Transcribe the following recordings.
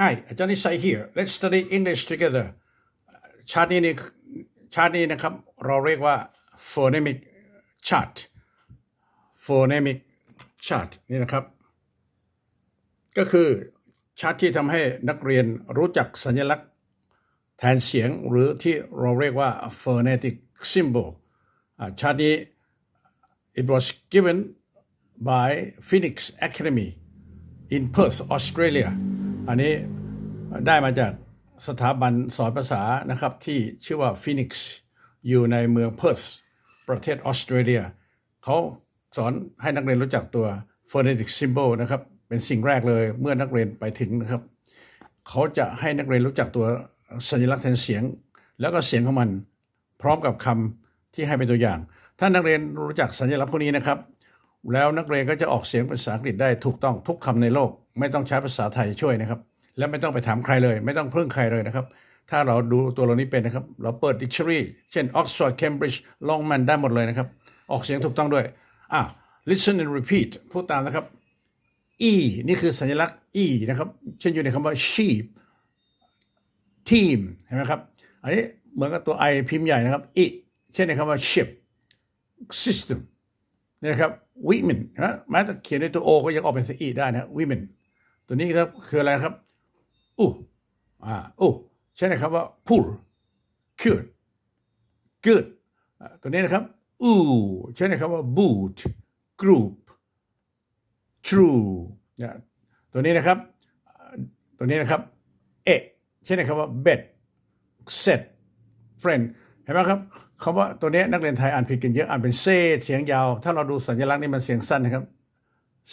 Hi อาจารย์นิสัย here let's study English together ชาร์ตนี้นี่ชาร์ตนี้นะครับ เราเรียกว่า phonemic chart phonemic chart นี่นะครับ ก็คือชาร์ตที่ทำให้นักเรียนรู้จักสัญลักษณ์แทนเสียงหรือที่เราเรียกว่า phonetic symbol ชาร์ตนี้ it was given by Phoenix Academy in Perth Australia อันนี้ได้มาจากสถาบันสอนภาษานะครับที่ชื่อว่า Phoenix อยู่ในเมือง Perth ประเทศออสเตรเลียเขาสอนให้นักเรียนรู้จักตัว phonetic symbol นะครับ เป็นสิ่งแรกเลยเมื่อนักเรียนไปถึงนะครับ เขาจะให้นักเรียนรู้จักตัวสัญลักษณ์แทนเสียง แล้วก็เสียงของมัน พร้อมกับคำที่ให้เป็นตัวอย่าง ถ้านักเรียนรู้จักสัญลักษณ์พวกนี้นะครับ แล้วนักเรียนก็จะออกเสียงภาษาอังกฤษได้ถูกต้องทุกคำในโลก ไม่ต้องใช้ภาษาไทยช่วยนะครับ และไม่ต้องไปถามใครเลย ไม่ต้องพึ่งใครเลยนะครับ ถ้าเราดูตัวเรานี้เป็นนะครับ เราเปิด dictionary เช่น Oxford Cambridge Longman ได้หมดเลยนะครับ ออกเสียงถูกต้องด้วยอะ listen and repeat พูดตามนะครับ e นี่คือสัญลักษณ์ e นะครับ เช่นอยู่ในคำว่า sheep team เห็นไหมครับ อันนี้เหมือนกับตัว i พิมพ์ใหญ่นะครับ e เช่นในคำว่า ship system นะครับ women นะแม้แต่เขียนด้วยตัว o ก็ยังออกเป็นสี e ได้นะ women ตัวนี้ครับคืออะไรครับอู้อ่าอู้เช่นในคำว่า pool good good ตัวนี้นะครับอู้เช่นในคำว่า boot group true เนี่ยตัวนี้นะครับ ตัวนี้นะครับเอะเช่นในคำว่า bed set friend เห็นไหมครับคำว่าตัวนี้นักเรียนไทยอ่านผิดกันเยอะอ่านเป็นเซเสียงยาว ถ้าเราดูสัญลักษณ์นี่มันเสียงสั้นนะครับ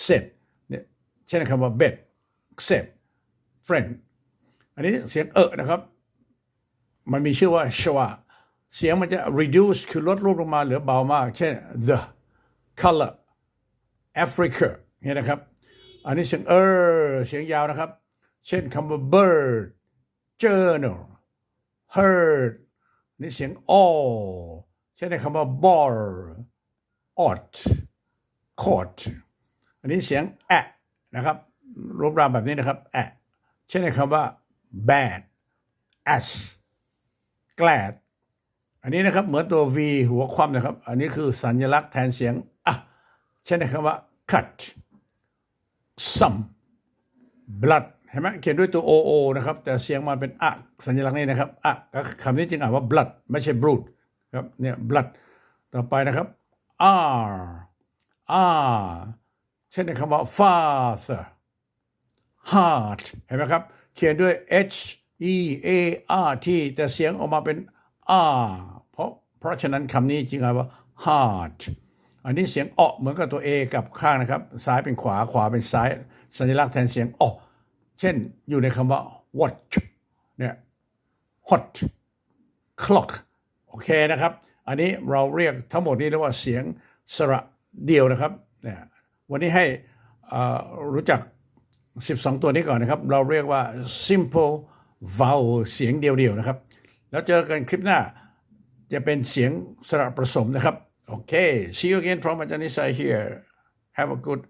set เนี่ยเช่นคำว่า bed set friend อันนี้เสียงเอะนะครับ มันมีชื่อว่า shwa เสียงมันจะ reduce คือลดรูปลงมาเหลือเบามาก เช่น the color Africa เนี่ยนะครับ อันนี้เสียงเออเสียงยาวนะครับ เช่นคำว่า bird journal heard นี่เสียงอเช่นในคำว่า ball ought court อันนี้เสียงแอะนะครับ รูปรามแบบนี้นะครับแอะเช่นในคำว่า bad as glad อันนี้นะครับเหมือนตัว V หัวคว่ำนะครับ อันนี้คือสัญลักษณ์แทนเสียงอะเช่นในคำว่า cut some blood เห็นไหมเขียนด้วยตัว oo นะครับ แต่เสียงมันเป็นอะสัญลักษณ์นี้นะครับอะคำนี้จึงอ่านว่า blood ไม่ใช่ brood ครับเนี่ย blood ต่อไปนะครับ r r เช่นในคำว่า father heart เห็นไหมครับ เขียนด้วย h e a r t แต่เสียงออกมาเป็น r เพราะเพราะฉะนั้นคำนี้จึงอ่านว่า heart อันนี้เสียงออกเหมือนกับตัว A กับข้างนะครับ ซ้ายเป็นขวาขวาเป็นซ้าย สัญลักษณ์แทนเสียงออกเช่นอยู่ในคำว่า watch เนี่ย hot clock โอเคนะครับ อันนี้เราเรียกทั้งหมดนี้เรียกว่าเสียงสระเดียวนะครับเนี่ยวันนี้ให้รู้จัก 12 ตัวนี้ก่อนนะครับ เราเรียกว่า simple vowel เสียงเดียวๆนะครับ แล้วเจอกันคลิปหน้าจะเป็นเสียงสระผสมนะครับ โอเค see you again from Ajanisai here have a good